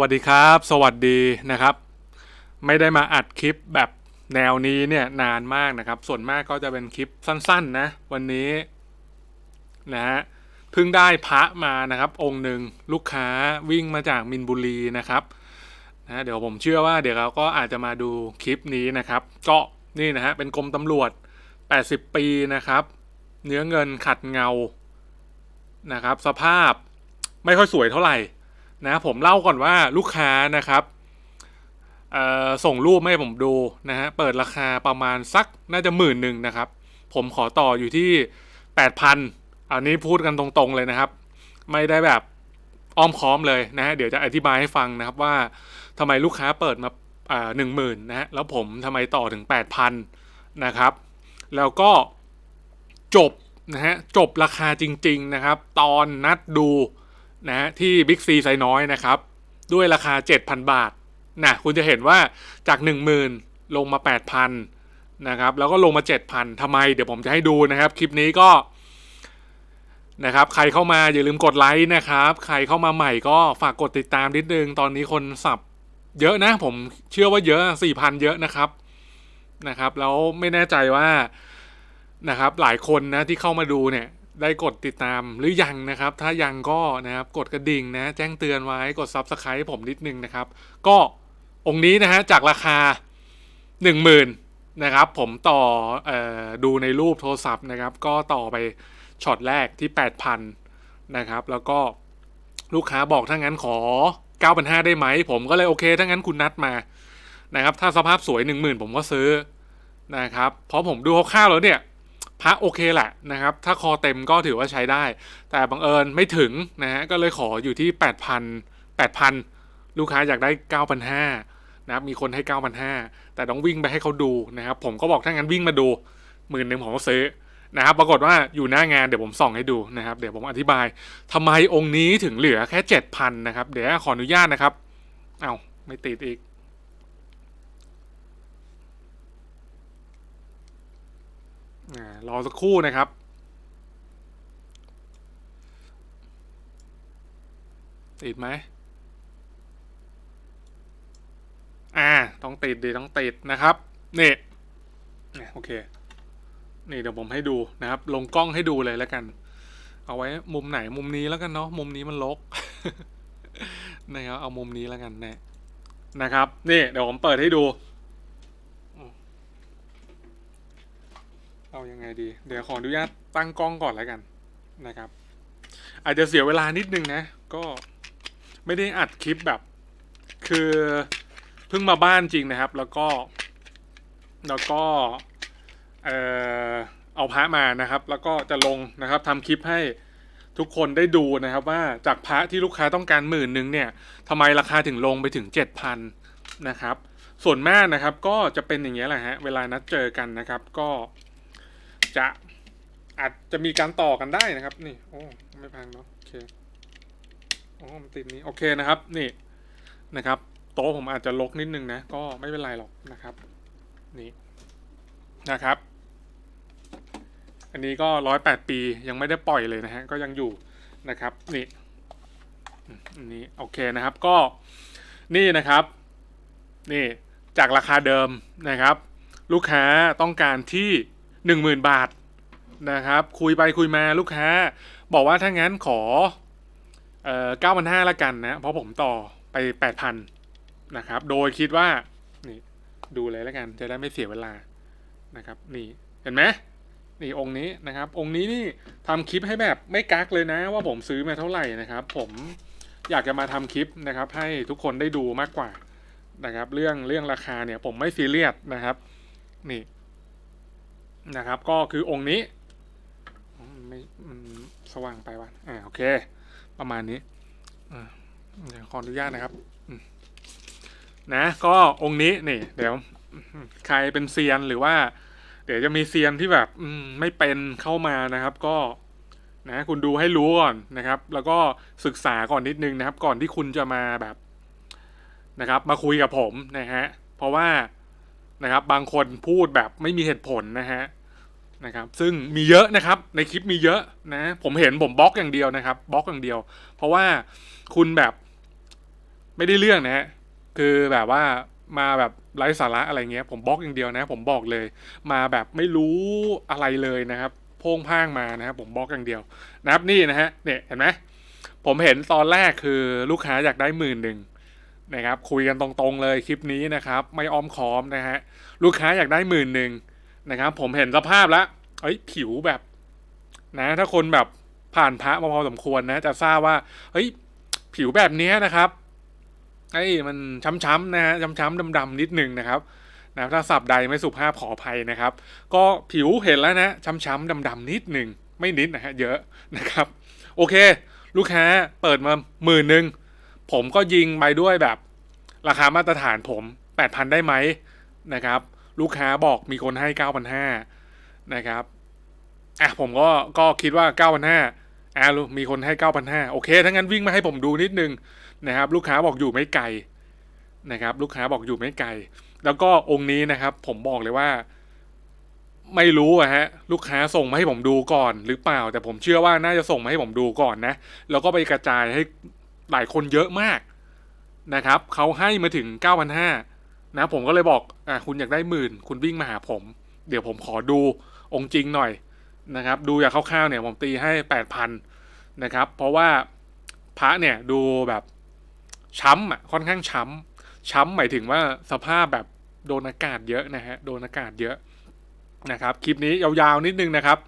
วัสดีครับ สวัสดีนะครับ ไม่ได้มาอัดคลิปแบบแนวนี้เนี่ยนานมากนะครับ ส่วนมากก็จะเป็นคลิปสั้น ๆ นะ วันนี้นะฮะเพิ่งได้พระมานะครับ องค์หนึ่งลูกค้าวิ่งมาจากมินบุรีนะครับนะเดี๋ยวผมเชื่อว่าเดี๋ยวเราก็อาจจะมาดูคลิปนี้นะครับ ก็นี่นะฮะเป็นกรมตำรวจ 80 ปีนะครับ เนื้อเงินขัดเงานะครับ สภาพไม่ค่อยสวยเท่าไหร่ นะผมเล่าก่อนว่าลูกค้านะครับส่งรูปให้ผมดูนะฮะเปิดราคาประมาณสักน่าจะหมื่นหนึ่งนะครับ ผมขอต่ออยู่ที่แปดพันอันนี้พูดกันตรงๆเลยนะครับ ไม่ได้แบบอ้อมค้อมเลยนะฮะเดี๋ยวจะอธิบายให้ฟังนะครับว่าทำไมลูกค้าเปิดมาหนึ่งหมื่นนะฮะแล้วผมทำไมต่อถึงแปดพันนะครับ แล้วก็จบนะฮะจบราคาจริง ๆนะครับ ตอนนัดดู นะที่บิ๊กซีไซน้อยนะครับ ด้วยราคา 7,000 บาทนะคุณจะเห็นว่าจาก 10,000 ลงมา 8,000นะครับแล้วก็ลงมา 7,000ทำไม เดี๋ยวผมจะให้ดูนะครับ คลิปนี้ก็นะครับใครเข้ามาอย่าลืมกดไลค์นะครับ ใครเข้ามาใหม่ก็ฝากกดติดตามนิดนึง ตอนนี้คนสับเยอะนะ ผมเชื่อว่าเยอะ 4,000 เยอะนะครับนะครับ แล้วไม่แน่ใจว่านะครับหลายคนนะที่เข้ามาดูเนี่ย ได้กดติดตามหรือยังนะครับ ถ้ายังก็นะครับกดกระดิ่งนะ แจ้งเตือนไว้กด Subscribe ผมนิดนึงนะครับ ก็องค์นี้นะฮะจากราคา 10,000นะครับ ผมต่อออดูในรูปโทรศัพท์นะครับ ก็ต่อไปช็อตแรกที่ 8,000 นะครับ แล้วก็ลูกค้าบอกถ้างั้นขอ 9,500 ได้ไหม ผมก็เลยโอเค ถ้างั้นคุณนัดมานะครับ ถ้าสภาพสวย 10,000 ผมก็ซื้อนะครับ เพราะผมดูคร่าวๆแล้วเนี่ย พระโอเคแหละนะครับ ถ้าคอเต็มก็ถือว่าใช้ได้ แต่บังเอิญไม่ถึงนะฮะก็เลยขออยู่ที่ 8,000 8,000 ลูกค้าอยากได้ 9,500นะครับมีคนให้ 9,500 แต่ต้องวิ่งไปให้เขาดูนะครับ ผมก็บอกถ้างั้นวิ่งมาดูหมื่นหนึ่งผมก็ซื้อนะครับปรากฏว่าอยู่หน้างานเดี๋ยวผมส่องให้ดูนะครับ เดี๋ยวผมอธิบายทำไมองค์นี้ถึงเหลือแค่ 7,000นะครับเดี๋ยวขออนุญาตนะครับเอา้าไม่ติดอีก รอสักครู่นะครับ ติดไหม อ่า ต้องติดดีต้องติดนะครับ นี่โอเค นี่เดี๋ยวผมให้ดูนะครับ ลงกล้องให้ดูเลยแล้วกัน เอาไว้มุมไหนมุมนี้แล้วกันเนาะ มุมนี้มันลกนะครับ เอามุมนี้แล้วกันนะนะครับ นี่เดี๋ยวผมเปิดให้ดู เอายังไงดี เดี๋ยวขออนุญาตตั้งกล้องก่อนแล้วกันนะครับ อาจจะเสียเวลานิดนึงนะ ก็ไม่ได้อัดคลิปแบบ คือเพิ่งมาบ้านจริงนะครับ แล้วก็ แล้วก็เออเอาพระมานะครับ แล้วก็จะลงนะครับทำคลิปให้ทุกคนได้ดูนะครับว่าจากพระที่ลูกค้าต้องการหมื่นหนึ่งเนี่ยทำไมราคาถึงลงไปถึงเจ็ดพันนะครับ ส่วนมากนะครับก็จะเป็นอย่างเงี้ยแหละฮะเวลานัดเจอกันนะครับ ก็ จะอาจจะมีการต่อกันได้นะครับ นี่ โอ้ไม่พังเนาะโอเคโอ้มันติดนี้โอเคนะครับ นี่นะครับ โต๊ะผมอาจจะลกนิดนึงนะ ก็ไม่เป็นไรหรอกนะครับ นี่นะครับ อันนี้ก็ร้อยแปดปียังไม่ได้ปล่อยเลยนะฮะก็ยังอยู่นะครับ นี่อันนี้โอเคนะครับก็นี่นะครับ นี่จากราคาเดิมนะครับ ลูกค้าต้องการที่ หนึ่งหมื่นบาทนะครับ คุยไปคุยมาลูกค้า บอกว่าถ้างั้นขอเอ่อเก้าพันห้าละกันนะ เพราะผมต่อไปแปดพันนะครับ โดยคิดว่า นี่ ดูเลยล้วกันจะได้ไม่เสียเวลานะครับ นี่เห็นไหมนี่องค์นี้นะครับ องค์นี้นี่ทำคลิปให้แบบไม่กักเลยนะ ว่าผมซื้อมาเท่าไหร่นะครับ ผมอยากจะมาทำคลิปนะครับ ให้ทุกคนได้ดูมากกว่านะครับ เรื่องเรื่องราคาเนี่ยผมไม่ซีเรียสนะครับ นี่ นะครับ ก็คือองค์นี้ไม่สว่างไปวะอ่าโอเค ประมาณนี้เดี๋ยวขออนุญาตนะครับนะก็องค์นี้นี่ เดี๋ยว ใครเป็นเซียนหรือว่า เดี๋ยวจะมีเซียนที่แบบไม่เป็นเข้ามานะครับ ก็นะคุณดูให้รู้ก่อนนะครับ แล้วก็ศึกษาก่อนนิดนึงนะครับ ก่อนที่คุณจะมาแบบนะครับ มาคุยกับผมนะฮะเพราะว่า นะครับ บางคนพูดแบบไม่มีเหตุผลนะฮะนะครับซึ่งมีเยอะนะครับในคลิปมีเยอะนะ ผมเห็นผมบล็อกอย่างเดียวนะครับบล็อกอย่างเดียว เพราะว่าคุณแบบไม่ได้เรื่องนะฮะคือแบบว่ามาแบบไร้สาระอะไรเงี้ย ผมบล็อกอย่างเดียวนะ ผมบอกเลย มาแบบไม่รู้อะไรเลยนะครับพ่งพ่างมานะครับผมบล็อกอย่างเดียวนะครับนี่นะฮะเนี่ยเห็นไหมผมเห็นตอนแรกคือลูกค้าอยากได้หมื่นหนึ่ง นะครับคุยกันตรงๆเลยคลิปนี้นะครับ ไม่อ้อมค้อมนะฮะลูกค้าอยากได้หมื่นหนึ่งนะครับ ผมเห็นสภาพแล้วเอ้ยผิวแบบนะถ้าคนแบบผ่านพระมาพอสมควรนะ จะทราบว่าเฮ้ยผิวแบบนี้นะครับไอ้มันช้ำๆนะฮะช้ำๆดำๆนิดนึงนะครับนะถ้าสับใดไม่สุภาพขออภัยนะครับ ก็ผิวเห็นแล้วนะช้ำๆดำๆนิดหนึ่งไม่นิดนะฮะเยอะนะครับ โอเค ลูกค้าเปิดมาหมื่นหนึ่ง ผมก็ยิงไปด้วยแบบ ราคามาตรฐานผมแปดพันได้ไหมนะครับ ลูกค้าบอกมีคนให้เก้าพันห้านะครับอะผมก็ก็คิดว่าเก้าพันห้าอะมีคนให้เก้าพันห้าโอเคถ้างั้นวิ่งมาให้ผมดูนิดนึงนะครับ ลูกค้าบอกอยู่ไม่ไกลนะครับ ลูกค้าบอกอยู่ไม่ไกล แล้วก็องค์นี้นะครับ ผมบอกเลยว่าไม่รู้อะฮะลูกค้าส่งมาให้ผมดูก่อนหรือเปล่า แต่ผมเชื่อว่าน่าจะส่งมาให้ผมดูก่อนนะ แล้วก็ไปกระจายให้ หลายคนเยอะมากนะครับเขาให้มาถึงเก้าพันห้านะผมก็เลยบอกอะคุณอยากได้หมื่น คุณวิ่งมาหาผม เดี๋ยวผมขอดูองค์จริงหน่อยนะครับ ดูอย่างคร่าวๆเนี่ยผมตีให้แปดพันนะครับ เพราะว่าพระเนี่ยดูแบบช้ำอะค่อนข้างช้ำช้ำหมายถึงว่าสภาพแบบโดนอากาศเยอะนะฮะโดนอากาศเยอะนะครับ คลิปนี้ยาวๆนิดนึงนะครับ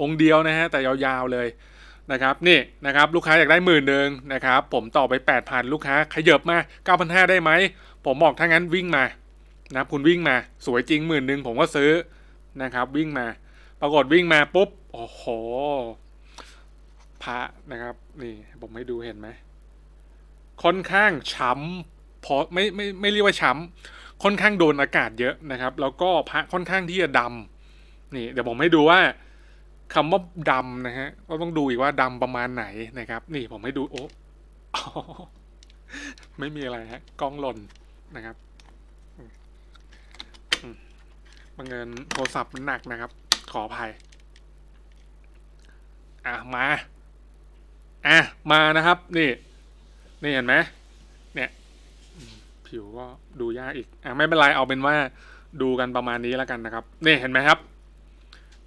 องค์เดียวนะฮะแต่ยาวๆเลย นะครับนี่นะครับลูกค้าอยากได้หมื่นหนึ่งนะครับผมต่อไปแปดพันลูกค้าขยับมาเก้าพันห้าได้ไหม ผมบอกถ้างั้นวิ่งมานะคุณวิ่งมาสวยจริงหมื่นหนึ่งผมก็ซื้อนะครับวิ่งมา ปรากฏวิ่งมาปุ๊บโอ้โหพระนะครับนี่ผมให้ดูเห็นไหมค่อนข้างช้ำเพราะไม่ไม่ไม่เรียกว่าช้ำค่อนข้างโดนอากาศเยอะนะครับ แล้วก็พระค่อนข้างที่จะดำนี่เดี๋ยวผมให้ดูว่า คำว่าดำนะฮะก็ต้องดูอีกว่าดำประมาณไหนนะครับ นี่ผมให้ดูโอ้ไม่มีอะไรฮะกล้องหล่นนะครับบังเงินโทรศัพท์มันหนักนะครับ ขออภัย อะ มา อะ มานะครับ นี่ นี่เห็นไหมเนี่ย ผิวก็ดูยากอีก อะ ไม่เป็นไร เอาเป็นว่าดูกันประมาณนี้แล้วกันนะครับ นี่เห็นไหมครับ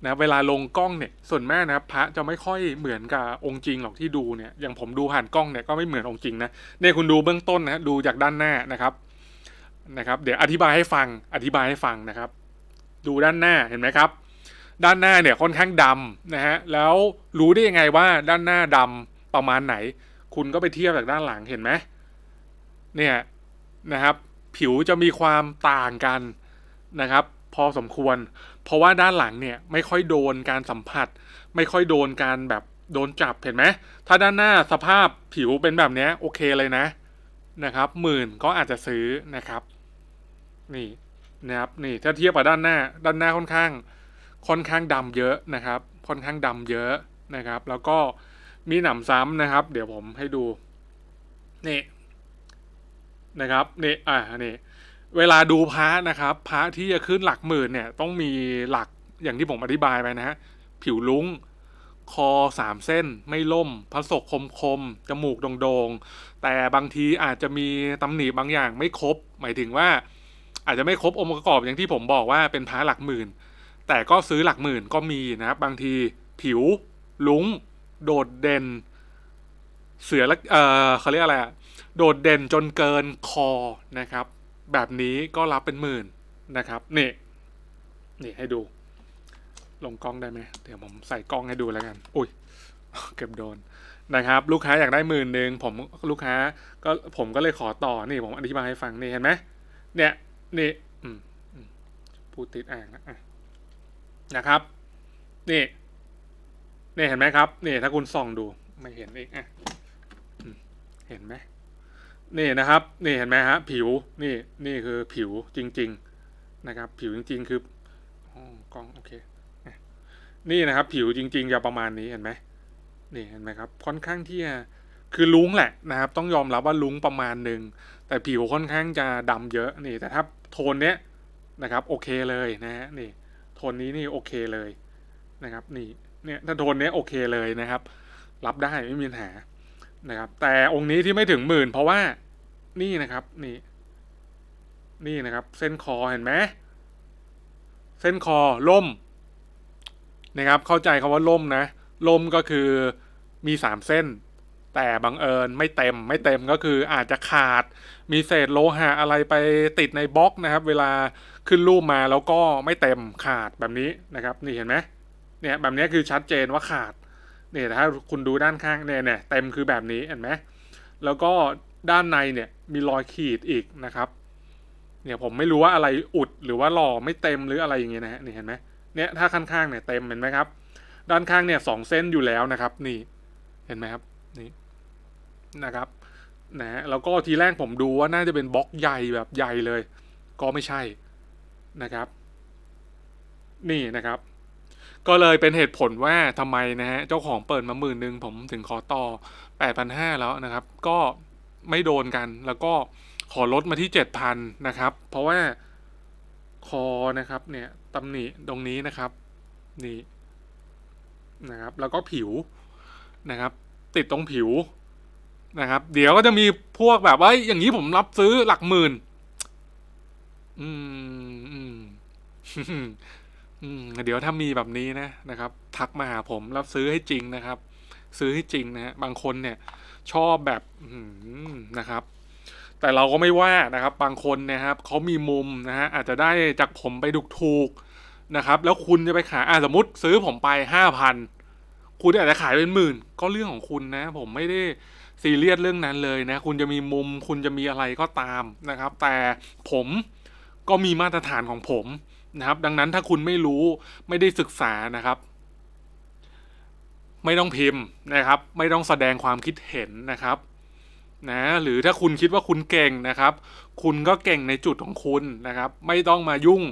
นะเวลาลงกล้องเนี่ยส่วนมากนะครับพระจะไม่ค่อยเหมือนกับองค์จริงหรอกที่ดูเนี่ยอย่างผมดูผ่านกล้องเนี่ยก็ไม่เหมือนองค์จริงนะเนี่ยคุณดูเบื้องต้นนะดูจากด้านหน้านะครับนะครับ เดี๋ยวอธิบายให้ฟังอธิบายให้ฟังนะครับ ดูด้านหน้าเห็นไหมครับ ด้านหน้าเนี่ยค่อนข้างดำนะฮะแล้วรู้ได้ยังไงว่าด้านหน้าดำประมาณไหน คุณก็ไปเทียบจากด้านหลังเห็นไหมเนี่ยนะครับ ผิวจะมีความต่างกันนะครับ อสมควร เพราะว่าด้านหลังเนี่ยไม่ค่อยโดนการสัมผัส ไม่ค่อยโดนการแบบโดนจับเห็นไหมถ้าด้านหน้าสภาพผิวเป็นแบบนี้โอเคเลยนะนะครับหมื่นก็อาจจะซื้อนะครับ นี่นะครับนี่ถ้าเทียบกับด้านหน้า ด้านหน้าค่อนข้าง ค่อนข้างดำเยอะนะครับ ค่อนข้างดำเยอะนะครับ แล้วก็มีหนำซ้ำนะครับ เดี๋ยวผมให้ดูนี่นะครับนี่อ่านี่ เวลาดูพระนะครับ พระที่จะขึ้นหลักหมื่นเนี่ย ต้องมีหลักอย่างที่ผมอธิบายไปนะฮะผิวลุ้ง คอสามเส้นไม่ล่มพระศกคมคมจมูกโด่งๆ แต่บางทีอาจจะมีตำหนิบางอย่างไม่ครบ หมายถึงว่า อาจจะไม่ครบองค์ประกอบอย่างที่ผมบอกว่าเป็นพระหลักหมื่น แต่ก็ซื้อหลักหมื่นก็มีนะครับ บางทีผิวลุ้ง โดดเด่น เสือละเออเขาเรียกอะไรอะโดดเด่นจนเกินคอนะครับ แบบนี้ก็รับเป็นหมื่นนะครับนี่นี่ให้ดู ลงกล้องได้ไหมเดี๋ยวผมใส่กล้องให้ดูแล้วกัน อุ้ยเก็บโดนนะครับ ลูกค้าอยากได้หมื่นหนึ่งผมลูกค้าก็ผมก็เลยขอต่อนี่ผมอธิบายให้ฟังนี่เห็นไหมเนี่ยนี่พูดติดอ่างนะนะครับนี่นี่เห็นไหมครับนี่ถ้าคุณส่องดูไม่เห็นอีกอะเห็นไหม นี่นะครับ นี่เห็นไหมฮะผิวนี่นี่คือผิวจริง ๆนะครับ ผิวจริง ๆ คือกล้องโอเค นี่นะครับ ผิวจริงๆจะประมาณนี้เห็นไหมนี่เห็นไหมครับค่อนข้างที่จะคือลุ้งแหละนะครับ ต้องยอมรับว่าลุ้งประมาณหนึ่งแต่ผิวค่อนข้างจะดำเยอะนี่ แต่ถ้าโทนเนี้ยนะครับ โอเคเลยนะฮะนี่ โทนนี้นี่โอเคเลยนะครับ นี่เนี่ยถ้าโทนเนี้ยโอเคเลยนะครับ รับได้ไม่มีปัญหา นะครับ แต่องค์นี้ที่ไม่ถึงหมื่น เพราะว่านี่นะครับนี่ นี่นะครับ เส้นคอเห็นไหมเส้นคอล่มนะครับ เข้าใจคำว่าล่มนะล่มก็คือมีสามเส้น แต่บังเอิญไม่เต็มไม่เต็มก็คืออาจจะขาด มีเศษโลหะอะไรไปติดในบล็อกนะครับ เวลาขึ้นรูปมาแล้วก็ไม่เต็มขาดแบบนี้นะครับ นี่เห็นไหมเนี่ยแบบนี้คือชัดเจนว่าขาด เนี่ยถ้าคุณดูด้านข้างเนี่ยเนี่ยเต็มคือแบบนี้เห็นไหมแล้วก็ด้านในเนี่ยมีรอยขีดอีกนะครับ เนี่ยผมไม่รู้ว่าอะไรอุดหรือว่าหล่อไม่เต็มหรืออะไรอย่างเงี้ยนะฮะนี่เห็นไหมเนี่ยถ้าข้างๆเนี่ยเต็มเห็นไหมครับ ด้านข้างเนี่ยสองเส้นอยู่แล้วนะครับ นี่เห็นไหมครับนี่นะครับนะแล้วก็ทีแรกผมดูว่าน่าจะเป็นบล็อกใหญ่แบบใหญ่เลย ก็ไม่ใช่นะครับ นี่นะครับ ก็เลยเป็นเหตุผลว่าทำไมนะฮะเจ้าของเปิดมาหมื่นหนึ่งผมถึงขอต่อแปดพันห้าแล้วนะครับ ก็ไม่โดนกันแล้วก็ขอลดมาที่เจ็ดพันนะครับ เพราะว่าคอนะครับเนี่ยตำหนิตรงนี้นะครับนี่นะครับ แล้วก็ผิวนะครับ ติดตรงผิวนะครับ เดี๋ยวก็จะมีพวกแบบว่าอย่างนี้ผมรับซื้อหลักหมื่น อืม อืมเดี๋ยวถ้ามีแบบนี้นะนะครับ ทักมาหาผมรับซื้อให้จริงนะครับ ซื้อให้จริงนะฮะบางคนเนี่ยชอบแบบอืมนะครับ แต่เราก็ไม่ว่านะครับ บางคนนะครับเขามีมุมนะฮะอาจจะได้จากผมไปดุกถูกๆนะครับ แล้วคุณจะไปขายอ่าสมมติซื้อผมไปห้าพันคุณอาจจะขายเป็นหมื่น ก็เรื่องของคุณนะ ผมไม่ได้ซีเรียสเรื่องนั้นเลยนะ คุณจะมีมุม คุณจะมีอะไรก็ตามนะครับ แต่ผมก็มีมาตรฐานของผม นะครับ ดังนั้นถ้าคุณไม่รู้ไม่ได้ศึกษานะครับ ไม่ต้องพิมพ์นะครับ ไม่ต้องแสดงความคิดเห็นนะครับนะหรือถ้าคุณคิดว่าคุณเก่งนะครับ คุณก็เก่งในจุดของคุณนะครับ ไม่ต้องมายุ่ง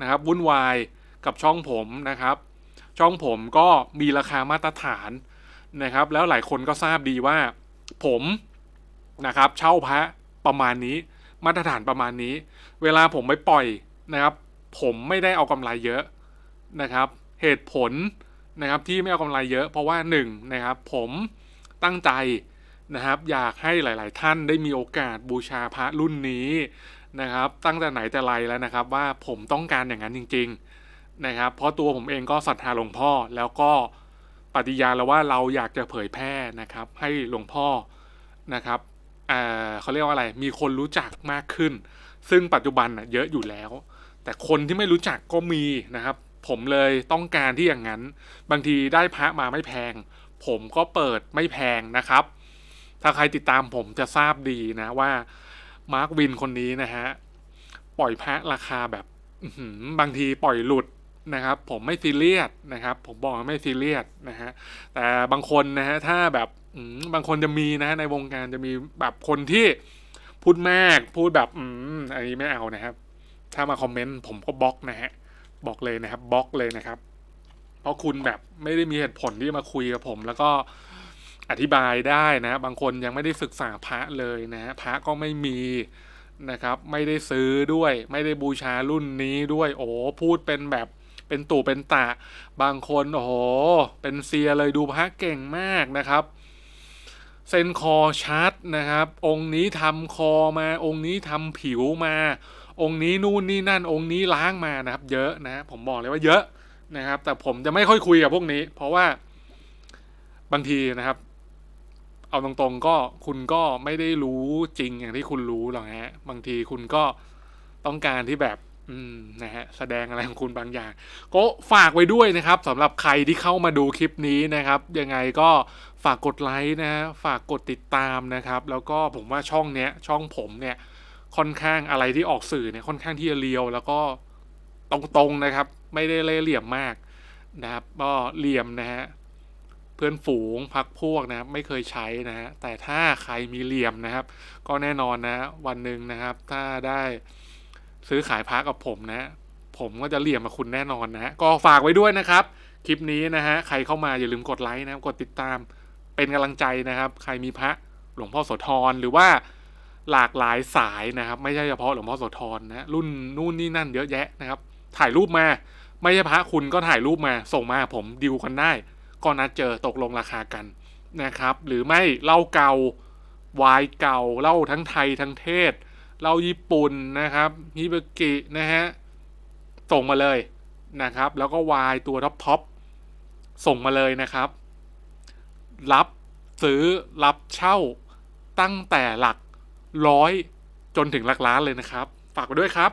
นะครับวุ่นวายกับช่องผมนะครับ ช่องผมก็มีราคามาตรฐานนะครับ แล้วหลายคนก็ทราบดีว่า ผมนะครับ เช่าพระประมาณนี้ มาตรฐานประมาณนี้ เวลาผมไปปล่อยนะครับ ผมไม่ได้เอากำไรเยอะนะครับ เหตุผลนะครับที่ไม่เอากำไรเยอะ เพราะว่าหนึ่งนะครับผมตั้งใจนะครับ อยากให้หลาย ๆ ท่านได้มีโอกาสบูชาพระรุ่นนี้นะครับ ตั้งแต่ไหนแต่ไรแล้วนะครับ ว่าผมต้องการอย่างนั้นจริง ๆนะครับ เพราะตัวผมเองก็ศรัทธาหลวงพ่อแล้วก็ปฏิญาณแล้วว่าเราอยากจะเผยแพร่นะครับ ให้หลวงพ่อนะครับเเขาเรียกว่าอะไร มีคนรู้จักมากขึ้น ซึ่งปัจจุบันน่ะเยอะอยู่แล้ว แต่คนที่ไม่รู้จักก็มีนะครับ ผมเลยต้องการที่อย่างนั้น บางทีได้พระมาไม่แพง ผมก็เปิดไม่แพงนะครับ ถ้าใครติดตามผมจะทราบดีนะว่ามาร์ควินคนนี้นะฮะปล่อยพระราคาแบบบางทีปล่อยหลุดนะครับ ผมไม่ซีเรียสนะครับ ผมบอกไม่ซีเรียสนะฮะแต่บางคนนะฮะถ้าแบบบางคนจะมีนะฮะในวงการจะมีแบบคนที่พูดมากพูดแบบอืมอันนี้ไม่เอานะครับ ถ้ามาคอมเมนต์ผมก็บล็อกนะฮะบอกเลยนะครับบล็อกเลยนะครับ เพราะคุณแบบไม่ได้มีเหตุผลที่มาคุยกับผม แล้วก็อธิบายได้นะ บางคนยังไม่ได้ศึกษาพระเลยนะฮะพระก็ไม่มีนะครับ ไม่ได้ซื้อด้วย ไม่ได้บูชารุ่นนี้ด้วย โอ้พูดเป็นแบบเป็นตู่เป็นตะ บางคนโอ้โหเป็นเซียเลยดูพระเก่งมากนะครับเส้นคอชัดนะครับ องค์นี้ทำคอมาองค์นี้ทำผิวมา องค์นี้นู่นนี่นั่นองค์นี้ล้างมานะครับ เยอะนะ ผมบอกเลยว่าเยอะนะครับ แต่ผมจะไม่ค่อยคุยกับพวกนี้ เพราะว่าบางทีนะครับ เอาตรงๆก็คุณก็ไม่ได้รู้จริงอย่างที่คุณรู้หรอกฮะบางทีคุณก็ต้องการที่แบบ อืมนะฮะแสดงอะไรของคุณบางอย่าง ก็ฝากไว้ด้วยนะครับสำหรับใครที่เข้ามาดูคลิปนี้นะครับ ยังไงก็ฝากกดไลค์นะฮะฝากกดติดตามนะครับ แล้วก็ผมว่าช่องเนี้ย ช่องผมเนี่ย ค่อนข้างอะไรที่ออกสื่อเนี่ยค่อนข้างที่จะเรียว แล้วก็ตรงๆนะครับ ไม่ได้เล่เหลี่ยมมากนะครับก็เหลี่ยมนะฮะเพื่อนฝูงพักพวกนะครับไม่เคยใช้นะฮะแต่ถ้าใครมีเหลี่ยมนะครับ ก็แน่นอนนะวันหนึ่งนะครับ ถ้าได้ซื้อขายพักกับผมนะ ผมก็จะเหลี่ยมกับคุณแน่นอนนะฮะก็ฝากไว้ด้วยนะครับ คลิปนี้นะฮะใครเข้ามาอย่าลืมกดไลค์นะกดติดตามเป็นกำลังใจนะครับ ใครมีพระหลวงพ่อโสธรหรือว่า หลากหลายสายนะครับ ไม่ใช่เฉพาะหลวงพ่อโสธรนะรุ่นนู่นนี่นั่นเยอะแยะนะครับ ถ่ายรูปมา ไม่ใช่พระคุณก็ถ่ายรูปมาส่งมาผมดิวกันได้ ก็นัดเจอตกลงราคากันนะครับ หรือไม่เล้าเก่าวายเก่าเล้าทั้งไทยทั้งเทศเล้าญี่ปุ่นนะครับฮิบกินะฮะส่งมาเลยนะครับ แล้วก็วายตัวท็อปท็อปส่งมาเลยนะครับ รับซื้อรับเช่าตั้งแต่หลัก ร้อยจนถึงหลักล้านเลยนะครับ ฝากไปด้วยครับ